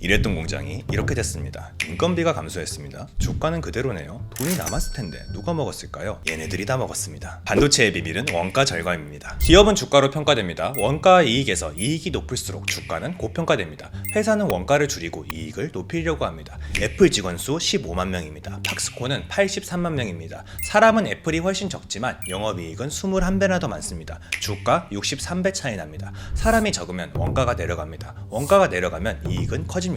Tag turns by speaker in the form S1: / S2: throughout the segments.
S1: 이랬던 공장이 이렇게 됐습니다. 인건비가 감소했습니다. 주가는 그대로네요. 돈이 남았을 텐데 누가 먹었을까요? 얘네들이 다 먹었습니다. 반도체의 비밀은 원가 절감입니다. 기업은 주가로 평가됩니다. 원가 이익에서 이익이 높을수록 주가는 고평가됩니다. 회사는 원가를 줄이고 이익을 높이려고 합니다. 애플 직원 수 15만 명입니다. 팍스콘은 83만 명입니다. 사람은 애플이 훨씬 적지만 영업이익은 21배나 더 많습니다. 주가 63배 차이 납니다. 사람이 적으면 원가가 내려갑니다. 원가가 내려가면 이익은 커집니다.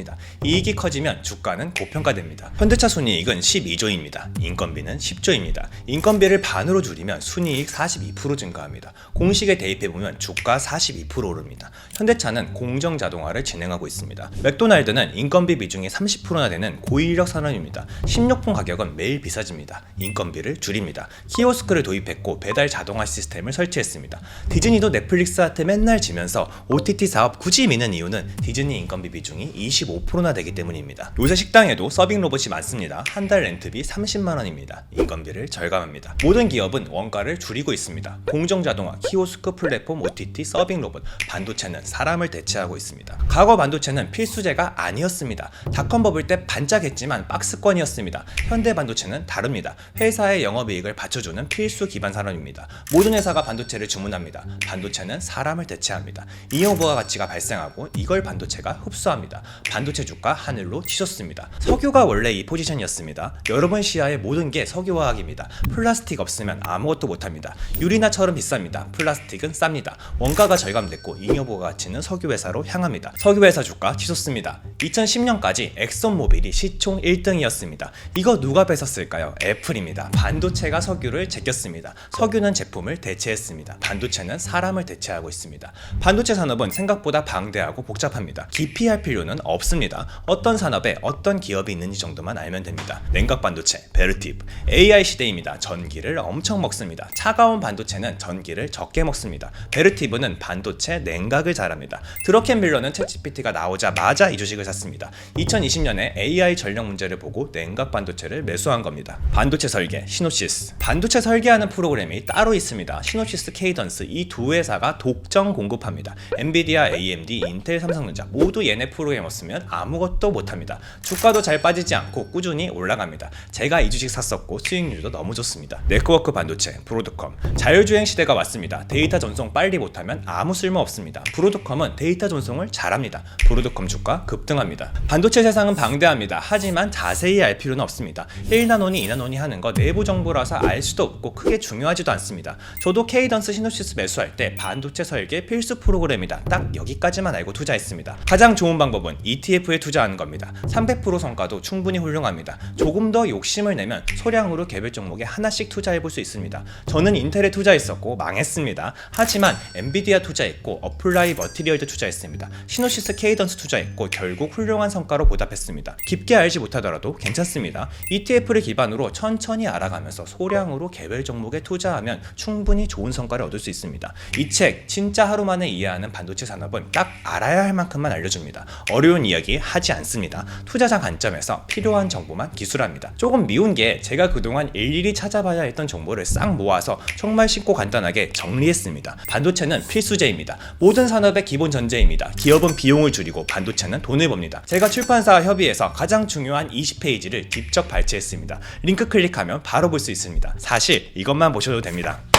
S1: 이익이 커지면 주가는 고평가됩니다. 현대차 순이익은 12조입니다. 인건비는 10조입니다. 인건비를 반으로 줄이면 순이익 42% 증가합니다. 공식에 대입해 보면 주가 42% 오릅니다. 현대차는 공정 자동화를 진행하고 있습니다. 맥도날드는 인건비 비중이 30%나 되는 고인력 산업입니다. 식료품 가격은 매일 비싸집니다. 인건비를 줄입니다. 키오스크를 도입했고 배달 자동화 시스템을 설치했습니다. 디즈니도 넷플릭스한테 맨날 지면서 OTT 사업 굳이 미는 이유는 디즈니 인건비 비중이 25%나 되기 때문입니다. 요새 식당에도 서빙 로봇이 많습니다. 한 달 렌트비 30만 원입니다. 인건비를 절감합니다. 모든 기업은 원가를 줄이고 있습니다. 공정 자동화, 키오스크 플랫폼, OTT, 서빙 로봇, 반도체는 사람을 대체하고 있습니다. 과거 반도체는 필수제가 아니었습니다. 닷컴 버블 때 반짝했지만 박스권이었습니다. 현대 반도체는 다릅니다. 회사의 영업이익을 받쳐주는 필수 기반 산업입니다. 모든 회사가 반도체를 주문합니다. 반도체는 사람을 대체합니다. 이용부가 가치가 발생하고 이걸 반도체가 흡수합니다. 반도체 주가 하늘로 치솟습니다. 석유가 원래 이 포지션이었습니다. 여러분 시야의 모든 게 석유화학입니다. 플라스틱 없으면 아무것도 못합니다. 유리나 철은 비쌉니다. 플라스틱은 쌉니다. 원가가 절감됐고 잉여부가 가치는 석유 회사로 향합니다. 석유 회사 주가 치솟습니다. 2010년까지 엑손모빌이 시총 1등이었습니다. 이거 누가 뺏었을까요? 애플입니다. 반도체가 석유를 제꼈습니다. 석유는 제품을 대체했습니다. 반도체는 사람을 대체하고 있습니다. 반도체 산업은 생각보다 방대하고 복잡합니다. 깊이 할 필요는 없 습니다. 어떤 산업에 어떤 기업이 있는지 정도만 알면 됩니다. 냉각 반도체, 베르티브, AI 시대입니다. 전기를 엄청 먹습니다. 차가운 반도체는 전기를 적게 먹습니다. 베르티브는 반도체 냉각을 잘합니다. 드러켄 밀러는 챗GPT가 나오자마자 이 주식을 샀습니다. 2020년에 AI 전력 문제를 보고 냉각 반도체를 매수한 겁니다. 반도체 설계, 시노시스. 반도체 설계하는 프로그램이 따로 있습니다. 시노시스, 케이던스 이 두 회사가 독점 공급합니다. 엔비디아, AMD, 인텔, 삼성전자 모두 얘네 프로그램 없 으면 아무것도 못합니다. 주가도 잘 빠지지 않고 꾸준히 올라갑니다. 제가 이 주식 샀었고 수익률도 너무 좋습니다. 네트워크 반도체, 브로드컴. 자율주행 시대가 왔습니다. 데이터 전송 빨리 못하면 아무 쓸모 없습니다. 브로드컴은 데이터 전송을 잘합니다. 브로드컴 주가 급등합니다. 반도체 세상은 방대합니다. 하지만 자세히 알 필요는 없습니다. 1나노니 2나노니 하는 거 내부 정보라서 알 수도 없고 크게 중요하지도 않습니다. 저도 케이던스 시노시스 매수할 때 반도체 설계 필수 프로그램이다. 딱 여기까지만 알고 투자했습니다. 가장 좋은 방법은 ETF에 투자하는 겁니다. 300% 성과도 충분히 훌륭합니다. 조금 더 욕심을 내면 소량으로 개별 종목에 하나씩 투자해 볼 수 있습니다. 저는 인텔에 투자했었고 망했습니다. 하지만 엔비디아 투자했고 어플라이 머티리얼도 투자했습니다. 시노시스 케이던스 투자했고 결국 훌륭한 성과로 보답했습니다. 깊게 알지 못하더라도 괜찮습니다. ETF를 기반으로 천천히 알아가면서 소량으로 개별 종목에 투자하면 충분히 좋은 성과를 얻을 수 있습니다. 이 책 진짜 하루 만에 이해하는 반도체 산업은 딱 알아야 할 만큼만 알려줍니다. 어려운 이야기 하지 않습니다. 투자자 관점에서 필요한 정보만 기술합니다. 조금 미운 게 제가 그동안 일일이 찾아봐야 했던 정보를 싹 모아서 정말 쉽고 간단하게 정리했습니다. 반도체는 필수제입니다. 모든 산업의 기본 전제입니다. 기업은 비용을 줄이고 반도체는 돈을 법니다. 제가 출판사와 협의해서 가장 중요한 20페이지를 직접 발췌했습니다. 링크 클릭하면 바로 볼 수 있습니다. 사실 이것만 보셔도 됩니다.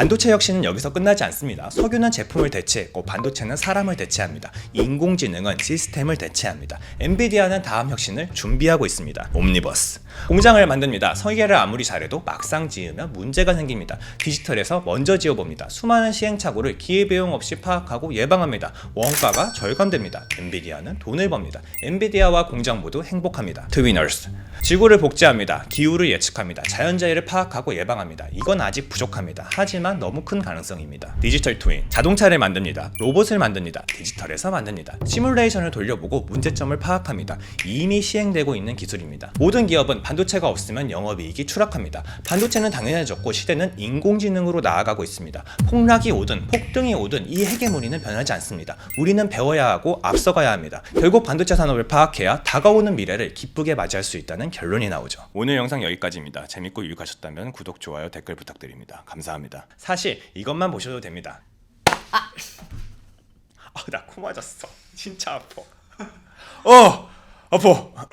S1: 반도체 혁신은 여기서 끝나지 않습니다. 석유는 제품을 대체했고 반도체는 사람을 대체합니다. 인공지능은 시스템을 대체합니다. 엔비디아는 다음 혁신을 준비하고 있습니다. 옴니버스. 공장을 만듭니다. 설계를 아무리 잘해도 막상 지으면 문제가 생깁니다. 디지털에서 먼저 지어봅니다. 수많은 시행착오를 기회비용 없이 파악하고 예방합니다. 원가가 절감됩니다. 엔비디아는 돈을 법니다. 엔비디아와 공장 모두 행복합니다. 트위너스. 지구를 복제합니다. 기후를 예측합니다. 자연재해를 파악하고 예방합니다. 이건 아직 부족합니다. 하지만 너무 큰 가능성입니다. 디지털 트윈. 자동차를 만듭니다. 로봇을 만듭니다. 디지털에서 만듭니다. 시뮬레이션을 돌려보고 문제점을 파악합니다. 이미 시행되고 있는 기술입니다. 모든 기업은 반도체가 없으면 영업이익이 추락합니다. 반도체는 당연해졌고 시대는 인공지능으로 나아가고 있습니다. 폭락이 오든 폭등이 오든 이 헤게모니는 변하지 않습니다. 우리는 배워야 하고 앞서가야 합니다. 결국 반도체 산업을 파악해야 다가오는 미래를 기쁘게 맞이할 수 있다는 결론이 나오죠. 오늘 영상 여기까지입니다. 재밌고 유익하셨다면 구독, 좋아요, 댓글 부탁드립니다. 감사합니다. 사실 이것만 보셔도 됩니다. 아, 나 코 맞았어. 진짜 아파. 어, 아파.